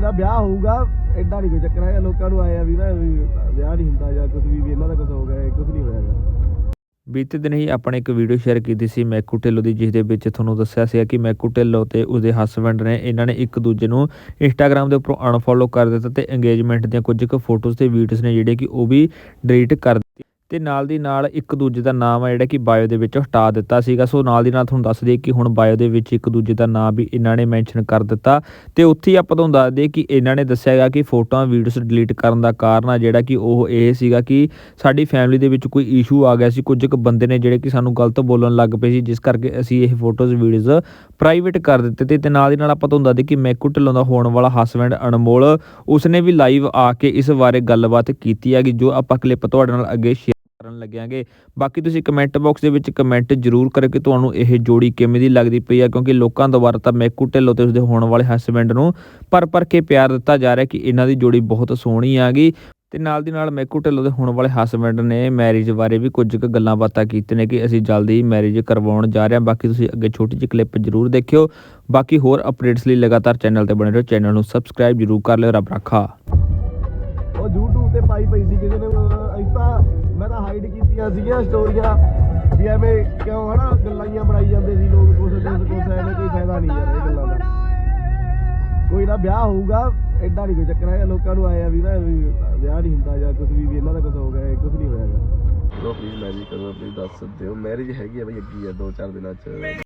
ਕੋਈ ਨਾ ਵਿਆਹ ਹੋਊਗਾ ਐਡਾ ਨਹੀਂ ਕੋਈ ਚੱਕਰ ਹੈਗਾ, ਲੋਕਾਂ ਨੂੰ ਆਇਆ ਵੀ ਨਾ ਵੀ ਵਿਆਹ ਨਹੀਂ ਹੁੰਦਾ ਜਾਂ ਕੁਝ ਵੀ ਵੀ ਇਹਨਾਂ ਦਾ ਕੁਝ ਹੋ ਗਿਆ ਕੁਝ ਨਹੀਂ ਹੋਇਆਗਾ ਬੀਤੇ ਦਿਨ ਹੀ ਆਪਣੇ ਇੱਕ ਵੀਡੀਓ ਸ਼ੇਅਰ ਕੀਤੀ ਸੀ ਮੈਕੂ ਢਿੱਲੋਂ ਦੀ, ਜਿਸ ਦੇ ਵਿੱਚ ਤੁਹਾਨੂੰ ਦੱਸਿਆ ਸੀ ਕਿ ਮੈਕੂ ਢਿੱਲੋਂ ਤੇ ਉਸਦੇ ਹਸਬੰਡ ਨੇ ਇਹਨਾਂ ਨੇ ਇੱਕ ਦੂਜੇ ਨੂੰ ਇੰਸਟਾਗ੍ਰam ਦੇ ਉੱਪਰ ਅਨਫੋਲੋ ਕਰ ਦਿੱਤਾ ਤੇ ਇੰਗੇਜਮੈਂਟ ਦੀਆਂ ਕੁਝ ਕੁ ਫੋਟੋਜ਼ ਤੇ ਵੀਡੀਓਜ਼ ਨੇ ਜਿਹੜੇ ਕਿ ਉਹ ਵੀ ਡਿਲੀਟ ਕਰ ਦਿੱਤੀ ਤੇ ਨਾਲ ਦੀ ਨਾਲ ਇੱਕ ਦੂਜੇ ਦਾ ਨਾਮ ਆ ਜਿਹੜਾ ਕਿ ਬਾਇਓ ਦੇ ਵਿੱਚ ਹਟਾ ਦਿੱਤਾ ਸੀਗਾ। ਸੋ ਨਾਲ ਦੀ ਨਾਲ ਤੁਹਾਨੂੰ ਦੱਸ ਦਈਏ ਕਿ ਹੁਣ ਬਾਇਓ ਦੇ ਵਿੱਚ ਇੱਕ ਦੂਜੇ ਦਾ ਨਾਮ ਵੀ ਇਹਨਾਂ ਨੇ ਮੈਂਸ਼ਨ ਕਰ ਦਿੱਤਾ। ਤੇ ਉੱਥੇ ਹੀ ਆਪਾਂ ਤੁਹਾਨੂੰ ਦੱਸ ਦਈਏ ਕਿ ਇਹਨਾਂ ਨੇ ਦੱਸਿਆ ਹੈਗਾ ਕਿ ਫੋਟੋਆਂ ਵੀਡੀਓਜ਼ ਡਿਲੀਟ ਕਰਨ ਦਾ ਕਾਰਨ ਆ ਜਿਹੜਾ ਕਿ ਉਹ ਇਹ ਸੀਗਾ ਕਿ ਸਾਡੀ ਫੈਮਿਲੀ ਦੇ ਵਿੱਚ ਕੋਈ ਇਸ਼ੂ ਆ ਗਿਆ ਸੀ। ਕੁਝ ਕੁ ਬੰਦੇ ਨੇ ਜਿਹੜੇ ਕਿ ਸਾਨੂੰ ਗਲਤ ਬੋਲਣ ਲੱਗ ਪਏ ਸੀ, ਜਿਸ ਕਰਕੇ ਅਸੀਂ ਇਹ ਫੋਟੋਜ਼ ਵੀਡੀਓਜ਼ ਪ੍ਰਾਈਵੇਟ ਕਰ ਦਿੱਤੇ ਤੇ ਨਾਲ ਦੀ ਨਾਲ ਆਪਾਂ ਤੁਹਾਨੂੰ ਦੱਸ ਦਈਏ ਕਿ ਮੈਕੂ ਢਿੱਲੋਂ ਦਾ ਹੋਣ ਵਾਲਾ ਹਸਬੈਂਡ ਅਨਮੋਲ, ਉਸਨੇ ਵੀ ਲਾਈਵ ਆ ਕੇ ਇਸ ਬਾਰੇ ਗੱਲਬਾਤ ਕੀਤੀ ਹੈਗੀ, ਜੋ ਆਪਾਂ ਕਲਿੱਪ ਤੁਹਾਡੇ ਨਾਲ ਅੱਗੇ ਸ਼ੇਅਰ ਕਰਨ ਲੱਗਿਆਂਗੇ। ਬਾਕੀ ਤੁਸੀਂ ਕਮੈਂਟ ਬਾਕਸ ਦੇ ਵਿੱਚ ਕਮੈਂਟ ਜ਼ਰੂਰ ਕਰਿਓ ਕਿ ਤੁਹਾਨੂੰ ਇਹ ਜੋੜੀ ਕਿਵੇਂ ਦੀ ਲੱਗਦੀ ਪਈ ਆ, ਕਿਉਂਕਿ ਲੋਕਾਂ ਦੁਆਰਾ ਤਾਂ ਮੈਕੂ ਢਿੱਲੋਂ ਤੇ ਉਸਦੇ ਹੋਣ ਵਾਲੇ ਹਸਬੈਂਡ ਨੂੰ ਪਰ ਪਰ ਕੇ ਪਿਆਰ ਦਿੱਤਾ ਜਾ ਰਿਹਾ ਕਿ ਇਹਨਾਂ ਦੀ ਜੋੜੀ ਬਹੁਤ ਸੋਹਣੀ ਆ ਗਈ। ਤੇ ਨਾਲ ਦੀ ਨਾਲ ਮੈਕੂ ਢਿੱਲੋਂ ਦੇ ਹੋਣ ਵਾਲੇ ਹਸਬੈਂਡ ਨੇ ਮੈਰਿਜ ਬਾਰੇ ਵੀ ਕੁਝ ਕੁ ਗੱਲਾਂ ਬਾਤਾਂ ਕੀਤੀਆਂ ਨੇ ਕਿ ਅਸੀਂ ਜਲਦੀ ਮੈਰਿਜ ਕਰਵਾਉਣ ਜਾ ਰਹੇ ਹਾਂ। ਬਾਕੀ ਤੁਸੀਂ ਅੱਗੇ ਛੋਟੀ ਜਿਹੀ ਕਲਿੱਪ ਜ਼ਰੂਰ ਦੇਖਿਓ। ਬਾਕੀ ਹੋਰ ਅਪਡੇਟਸ ਲਈ ਲਗਾਤਾਰ ਚੈਨਲ ਤੇ ਬਣੇ ਰਹੋ। ਚੈਨਲ ਨੂੰ ਸਬਸਕ੍ਰਾਈਬ ਜ਼ਰੂਰ ਕਰ ਲਿਓ। ਰੱਬ ਰੱਖਾ। ਤੇ ਪਾਈ ਪਈ ਸੀ ਕਿਸੇ ਨੇ ਅਸੀਂ ਤਾਂ, ਮੈਂ ਤਾਂ ਹਾਈਡ ਕੀਤੀਆਂ ਸੀਗੀਆਂ ਸਟੋਰੀਆਂ ਵੀ ਐਵੇਂ ਕਿਉਂ ਹਨਾ, ਗੱਲਾਂ ਜੀਆਂ ਬਣਾਈ ਜਾਂਦੇ ਸੀ ਲੋਕ, ਕੁਛ ਕੁਛ ਕੁਛ ਐਵੇਂ ਕੋਈ ਫਾਇਦਾ ਨਹੀਂ ਯਾਰ, ਇਹ ਗੱਲਾਂ ਦਾ। ਕੋਈ ਨਾ ਵਿਆਹ ਹੋਊਗਾ ਐਡਾ ਨਹੀਂ ਕੋਈ ਚੱਕਰ ਹੈਗਾ, ਲੋਕਾਂ ਨੂੰ ਆਇਆ ਵੀ ਨਾ ਵੀ ਵਿਆਹ ਨਹੀਂ ਹੁੰਦਾ ਜਾਂ ਕੁਝ ਵੀ ਇਹਨਾਂ ਦਾ ਕੁਝ ਹੋ ਗਿਆ ਕੁਝ ਨਹੀਂ ਹੋਇਆਗਾ ਚਲੋ ਪਲੀਜ਼ ਮੈਰਿਜ ਕਰੋ ਪਲੀਜ਼ ਦੱਸ ਸਕਦੇ ਹੋ ਮੈਰਿਜ ਹੈਗੀ ਆ ਬਈ ਅੱਗੀ ਆ, ਦੋ ਚਾਰ ਦਿਨਾਂ ਚ।